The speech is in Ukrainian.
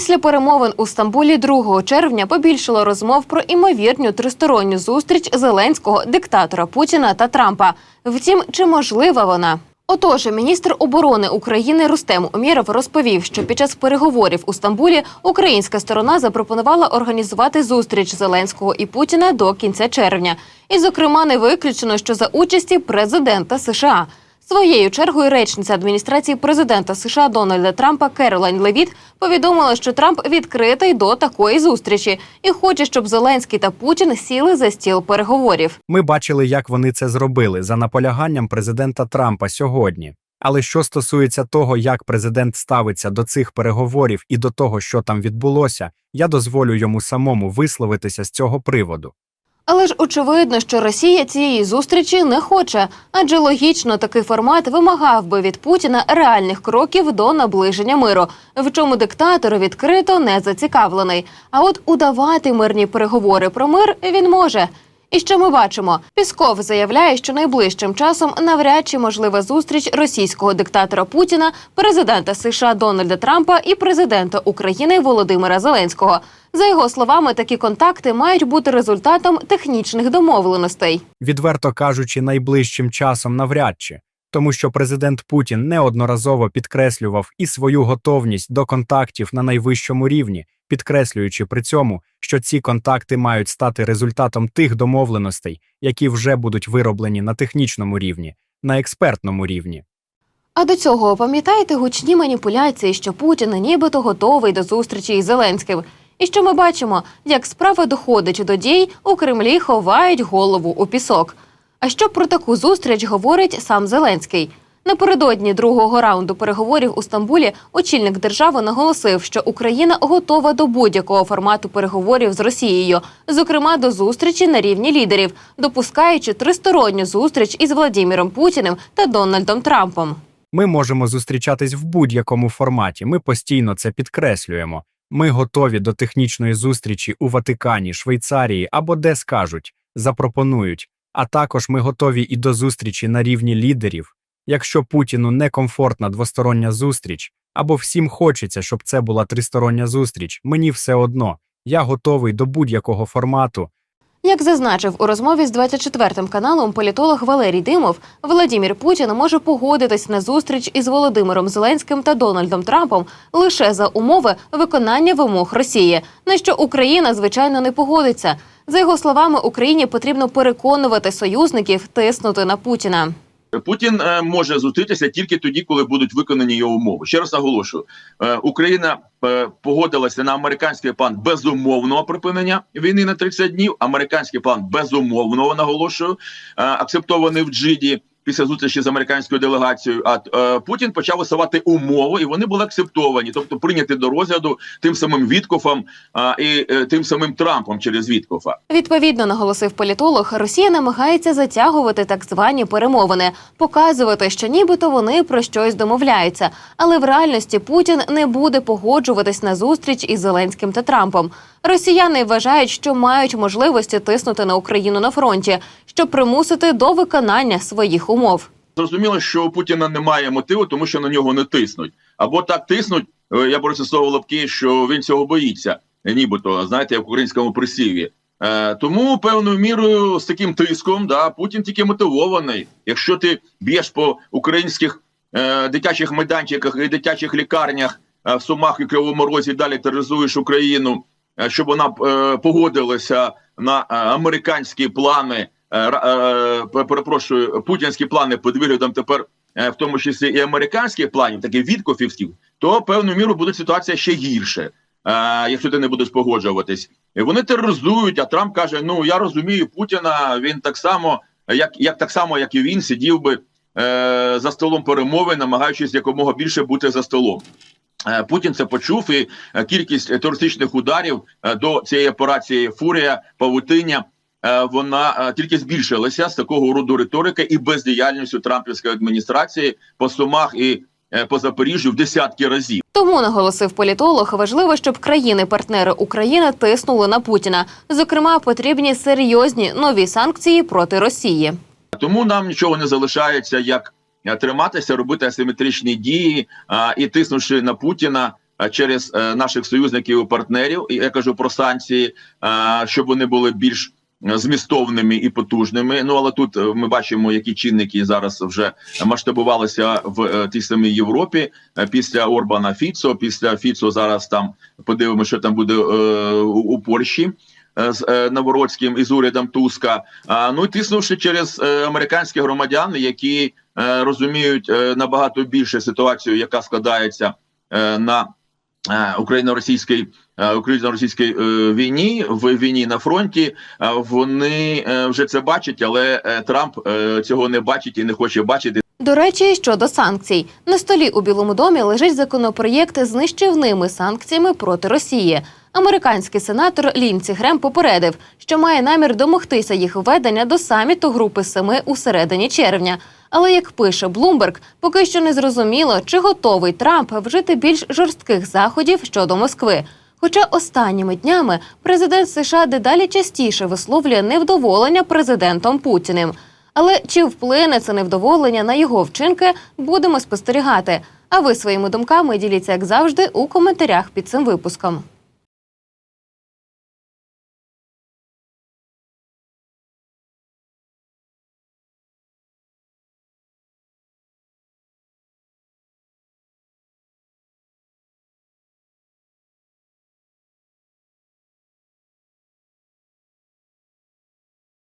Після перемовин у Стамбулі 2 червня побільшало розмов про імовірну тристоронню зустріч Зеленського, диктатора Путіна та Трампа. Втім, чи можлива вона? Отож, міністр оборони України Рустем Умєров розповів, що під час переговорів у Стамбулі українська сторона запропонувала організувати зустріч Зеленського і Путіна до кінця червня. І, зокрема, не виключено, що за участі президента США. Своєю чергою речниця адміністрації президента США Дональда Трампа Керолайн Левіт повідомила, що Трамп відкритий до такої зустрічі і хоче, щоб Зеленський та Путін сіли за стіл переговорів. Ми бачили, як вони це зробили за наполяганням президента Трампа сьогодні. Але що стосується того, як президент ставиться до цих переговорів і до того, що там відбулося, я дозволю йому самому висловитися з цього приводу. Але ж очевидно, що Росія цієї зустрічі не хоче, адже логічно такий формат вимагав би від Путіна реальних кроків до наближення миру, в чому диктатор відкрито не зацікавлений. А от удавати мирні переговори про мир він може. І що ми бачимо? Пісков заявляє, що найближчим часом навряд чи можлива зустріч російського диктатора Путіна, президента США Дональда Трампа і президента України Володимира Зеленського. За його словами, такі контакти мають бути результатом технічних домовленостей. Відверто кажучи, найближчим часом навряд чи, тому що президент Путін неодноразово підкреслював і свою готовність до контактів на найвищому рівні, підкреслюючи при цьому, що ці контакти мають стати результатом тих домовленостей, які вже будуть вироблені на технічному рівні, на експертному рівні. А до цього пам'ятаєте гучні маніпуляції, що Путін нібито готовий до зустрічі із Зеленським. І що ми бачимо, як справа доходить до дій, у Кремлі ховають голову у пісок. А що про таку зустріч говорить сам Зеленський? Напередодні другого раунду переговорів у Стамбулі очільник держави наголосив, що Україна готова до будь-якого формату переговорів з Росією, зокрема до зустрічі на рівні лідерів, допускаючи тристоронню зустріч із Владіміром Путіним та Дональдом Трампом. Ми можемо зустрічатись в будь-якому форматі. Ми постійно це підкреслюємо. Ми готові до технічної зустрічі у Ватикані, Швейцарії або де скажуть, запропонують. А також ми готові і до зустрічі на рівні лідерів. Якщо Путіну некомфортна двостороння зустріч, або всім хочеться, щоб це була тристороння зустріч, мені все одно. Я готовий до будь-якого формату. Як зазначив у розмові з 24 каналом політолог Валерій Димов, Владімір Путін може погодитись на зустріч із Володимиром Зеленським та Дональдом Трампом лише за умови виконання вимог Росії, на що Україна звичайно не погодиться. За його словами, Україні потрібно переконувати союзників тиснути на Путіна. Путін е, може зустрітися тільки тоді, коли будуть виконані його умови. Ще раз наголошую: е, Україна е, погодилася на американський план безумовного припинення війни на 30 днів. Американський план безумовного наголошую, акцептований в Джиді. Після зустрічі з американською делегацією, а е, Путін почав висувати умови, і вони були акцептовані, тобто прийняті до розгляду тим самим Віткофом а, і е, тим самим Трампом через Віткофа. Відповідно, наголосив політолог, Росія намагається затягувати так звані перемовини, показувати, що нібито вони про щось домовляються. Але в реальності Путін не буде погоджуватись на зустріч із Зеленським та Трампом. Росіяни вважають, що мають можливості тиснути на Україну на фронті, щоб примусити до виконання своїх умов. Зрозуміло, що у Путіна немає мотиву, тому що на нього не тиснуть. Або так тиснуть. е, Я це слово лапки, що він цього боїться, нібито знаєте, як в українському присів'ї. Е, тому певною мірою з таким тиском, да, Путін тільки мотивований. Якщо ти б'єш по українських е, дитячих майданчиках і дитячих лікарнях е, в Сумах і Кривому Розі далі тероризуєш Україну, е, щоб вона е, погодилася на е, американські плани. Е, е, перепрошую, путінські плани під виглядом тепер, е, в тому числі і американських планів, таких відкофівських, то певною мірою буде ситуація ще гірше, е, якщо ти не будеш погоджуватись. І вони тероризують, а Трамп каже: Ну я розумію Путіна. Він так само, як, як так само, як і він, сидів би е, за столом перемови, намагаючись якомога більше бути за столом. Е, Путін це почув, і е, кількість е, терористичних ударів е, до цієї операції Фурія, Павутиння. Е, Вона е, тільки збільшилася з такого роду риторики і бездіяльністю Трампівської адміністрації по Сумах і е, по Запоріжжю в десятки разів. Тому наголосив політолог, важливо, щоб країни-партнери України тиснули на Путіна. Зокрема, потрібні серйозні нові санкції проти Росії. Тому нам нічого не залишається, як триматися, робити асиметричні дії а, і тиснувши на Путіна, е, через е, наших союзників і партнерів. І я кажу про санкції, е, щоб вони були більш змістовними і потужними. Ну але тут е, ми бачимо, які чинники зараз вже масштабувалися в е, тій самій Європі е, після Орбана Фіцо. Після Фіцо зараз там подивимося, що там буде у, Польщі. З Новороцьким і з урядом Туска, а ну і тиснувши через американських громадян, які розуміють набагато більше ситуацію, яка складається на україно-російській е, україно-російській е, війні в війні на фронті. е, Вони вже це бачать, але Трамп цього не бачить і не хоче бачити. До речі, щодо санкцій на столі у Білому домі лежить законопроєкт з нищівними санкціями проти Росії. Американський сенатор Лінці Грем попередив, що має намір домогтися їх введення до саміту Групи Семи у середині червня. Але як пише Блумберг, поки що не зрозуміло, чи готовий Трамп вжити більш жорстких заходів щодо Москви. Хоча останніми днями президент США дедалі частіше висловлює невдоволення президентом Путіним. Але чи вплине це невдоволення на його вчинки, будемо спостерігати. А ви своїми думками діліться, як завжди, у коментарях під цим випуском.